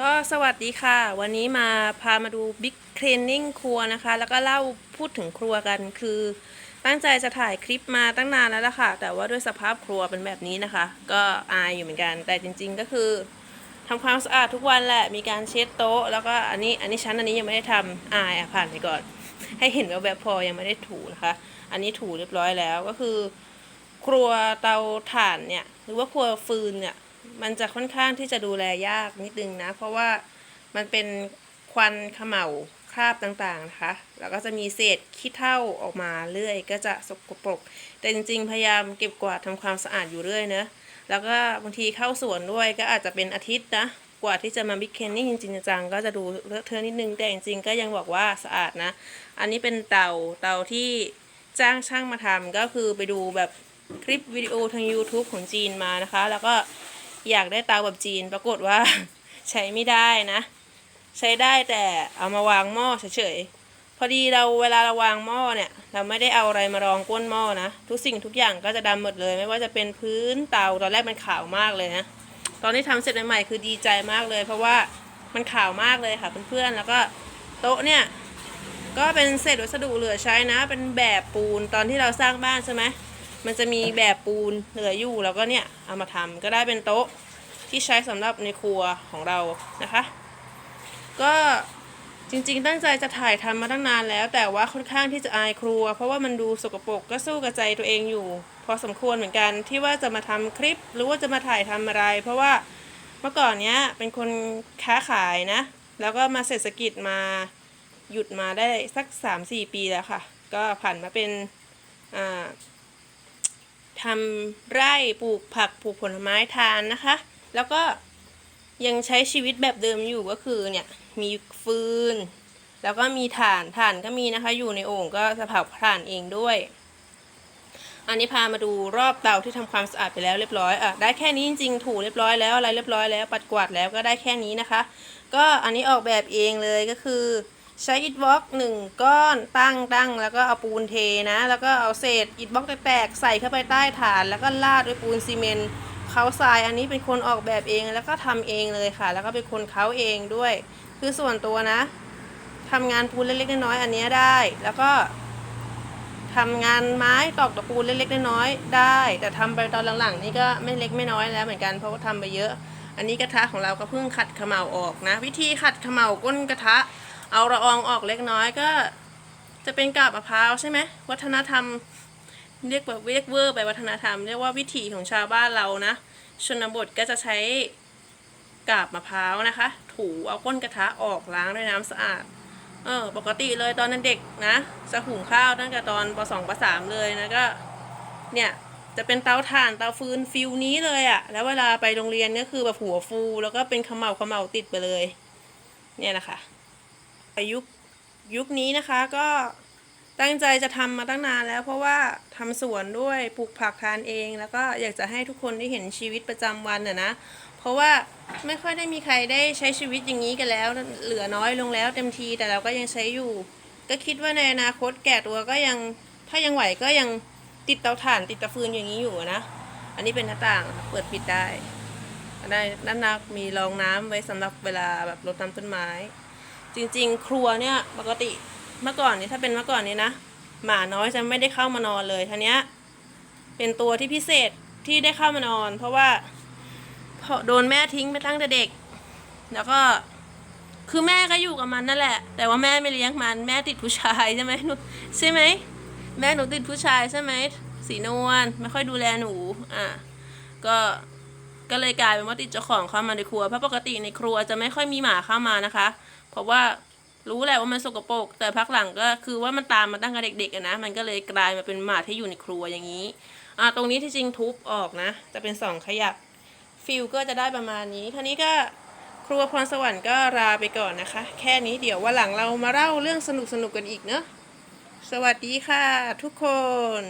ก็สวัสดีค่ะ วันนี้มาพามาดู Big Cleaning ครัวนะคะ แล้วก็เล่าพูดถึงครัวกันคือ ตั้งใจจะถ่ายคลิปมาตั้งนานแล้วล่ะค่ะ แต่ว่าด้วยสภาพครัวเป็นแบบนี้นะคะ ก็อายอยู่เหมือนกัน แต่จริง ๆ ก็คือทำความสะอาดทุกวันแหละมีการเช็ดโต๊ะ แล้วก็อันนี้อันนี้ชั้นอันนี้ยังไม่ได้ทำอายอะผ่านไปก่อน ให้เห็นว่าแบบพอยังไม่ได้ถูนะคะ อันนี้ถูเรียบร้อยแล้วก็คือ ครัวเตาถ่านเนี่ยหรือว่าครัวฟืนเนี่ย มันจะค่อนข้างที่จะดูแลยากนิดนึงนะ เพราะว่ามันเป็นควันเขม่าคราบต่างๆนะคะ แล้วก็จะมีเศษขี้เถ้าออกมาเรื่อย ก็จะสกปรก แต่จริงๆ พยายามเก็บกวาดทำความสะอาดอยู่เรื่อยเนะ แล้วก็บางทีเข้าสวนด้วยก็อาจจะเป็นอาทิตย์นะ กว่าที่จะมาบิ๊กเคนนี่จริงๆจังก็จะดูเลอะเทอะนิดนึง แต่จริงๆ ก็ยังบอกว่าสะอาดนะ อันนี้เป็นเตาเตาที่จ้างช่างมาทำก็คือไปดูแบบคลิปวิดีโอทาง YouTube ของจีนมานะคะ แล้วก็ อยากได้เตาแบบจีน ปรากฏว่าใช้ไม่ได้นะ ใช้ได้แต่เอามาวางหม้อเฉยๆ พอดีเราเวลาเราวางหม้อเนี่ย เราไม่ได้เอาอะไรมารองก้นหม้อนะ ทุกสิ่งทุกอย่างก็จะดำหมดเลย ไม่ว่าจะเป็นพื้นเตาตอนแรกมันขาวมากเลยนะ ตอนที่ทำเสร็จใหม่ๆคือดีใจมากเลย เพราะว่ามันขาวมากเลยค่ะเพื่อนๆ แล้วก็โต๊ะเนี่ยก็เป็นเศษวัสดุเหลือใช้นะ เป็นแบบปูนตอนที่เราสร้างบ้านใช่ไหม มันจะมีแบบปูนเหลืออยู่แล้วก็เนี่ยเอามาทำก็ได้เป็นโต๊ะที่ใช้สำหรับในครัวของเรานะคะ ก็จริงๆ ตั้งใจจะถ่ายทำมาตั้งนานแล้ว แต่ว่าค่อนข้างที่จะอายครัว เพราะว่ามันดูสกปรกก็สู้กับใจตัวเองอยู่ พอสมควรเหมือนกันที่ว่าจะมาทำคลิป หรือว่าจะมาถ่ายทำอะไร เพราะว่าเมื่อก่อนเนี้ยเป็นคนค้าขายนะ แล้วก็มาเศรษฐกิจมาหยุดมาได้สักสามสี่ปีแล้วค่ะ ก็ผันมาเป็นอ่า ทำไร่ปลูกผักปลูกผลไม้ทานนะคะ แล้วก็ยังใช้ชีวิตแบบเดิมอยู่ก็คือเนี่ยมีฟืน แล้วก็มีถ่านถ่านก็มีนะคะ อยู่ในโอ่งก็จะเผาถ่านเองด้วย อันนี้พามาดูรอบเตาที่ทำความสะอาดไปแล้วเรียบร้อยอะได้แค่นี้จริงๆถูเรียบร้อยแล้วอะไรเรียบร้อยแล้วปัดกวาดแล้วก็ได้แค่นี้นะคะ ก็อันนี้ออกแบบเองเลยก็คือ ใช้อิฐบล็อกหนึ่งก้อนตั้งตั้งแล้วก็เอาปูนเทนะ แล้วก็เอาเศษอิฐบล็อกแตกๆใส่เข้าไปใต้ฐาน แล้วก็ลาดด้วยปูนซีเมนต์เขาทรายอันนี้เป็นคนออกแบบเองแล้วก็ทำเองเลยค่ะ แล้วก็เป็นคนเขาเองด้วย คือส่วนตัวนะทำงานปูนเล็กๆน้อยๆอันนี้ได้ แล้วก็ทำงานไม้ตอกตะปูนเล็กๆน้อยๆได้ แต่ทำไปตอนหลังๆนี่ก็ไม่เล็กไม่น้อยแล้วเหมือนกันเพราะว่าทำไปเยอะ อันนี้กระทะของเราก็เพิ่งขัดขม่าออกนะ วิธีขัดขม่าก้นกระทะ เอาละอองออกเล็กน้อยก็ จะเป็นกาบมะพร้าวใช่ไหมวัฒนธรรมเรียกแบบเรียกเวอร์ไปวัฒนธรรม เรียกว่าวิถีของชาวบ้านเรานะ ชนบทก็จะใช้กาบมะพร้าวนะคะ ถูเอาก้นกระทะออกล้างด้วยน้ำสะอาด เออปกติเลยตอนนั้นเด็กนะจะหุงข้าวตั้งแต่ตอนปสองปสามเลยนะก็เนี่ยจะเป็นเตาถ่านเตาฟืนฟิลนี้เลยอะแล้วเวลาไปโรงเรียนก็คือแบบหัวฟู แล้วก็เป็นเขมเหลาเขมเหลาติดไปเลย เนี่ยนะคะ ยุคยุคนี้นะคะก็ตั้งใจจะทำมาตั้งนานแล้วเพราะว่าทำสวนด้วยปลูกผักทานเอง แล้วก็อยากจะให้ทุกคนได้เห็นชีวิตประจำวันน่ะนะ เพราะว่าไม่ค่อยได้มีใครได้ใช้ชีวิตอย่างนี้กันแล้ว เหลือน้อยลงแล้วเต็มทีแต่เราก็ยังใช้อยู่ ก็คิดว่าในอนาคตแก่ตัวก็ยังถ้ายังไหวก็ยังติดเตาถ่านติดตาฟืนอย่างนี้อยู่นะ อันนี้เป็นหน้าต่างเปิดปิดได้ได้ด้านหนักมีรองน้ำไว้สำหรับเวลาแบบรดน้ำต้นไม้ จริงๆ ครัวเนี่ยปกติเมื่อก่อนนี่ยถ้าเป็นเมื่อก่อนนี้นะหมาน้อยจะไม่ได้เข้ามานอนเลยทีเนี้ยเป็นตัวที่พิเศษที่ได้เข้ามานอน เพราะว่าพอโดนแม่ทิ้งไปตั้งแต่เด็ก แล้วก็คือแม่ก็อยู่กับมันนั่นแหละ แต่ว่าแม่ไม่เลี้ยงมัน แม่ติดผู้ชายใช่ไหมหนูใช่ไหมแม่หนูติดผู้ชายใช่ไหมสีนวลไม่ค่อยดูแลหนูอะก็ ก็เลยกลายเป็นว่าติดเจ้าของเข้ามาในครัว เพราะปกติในครัวจะไม่ค่อยมีหมาเข้ามานะคะ เพราะว่ารู้แหละว่ามันสกปรกแต่พักหลังก็คือว่ามันตามมาตั้งแต่เด็กๆนะ มันก็เลยกลายมาเป็นหมาที่อยู่ในครัวอย่างนี้อะตรงนี้ที่จริงทุบออกนะ จะเป็นสองขยักฟิลก็จะได้ประมาณนี้ครานี้ก็ครัวพรสวรรค์ก็ลาไปก่อนนะคะ แค่นี้เดี๋ยววันหลังเรามาเล่าเรื่องสนุกๆกันอีกเนอะสวัสดีค่ะทุกคน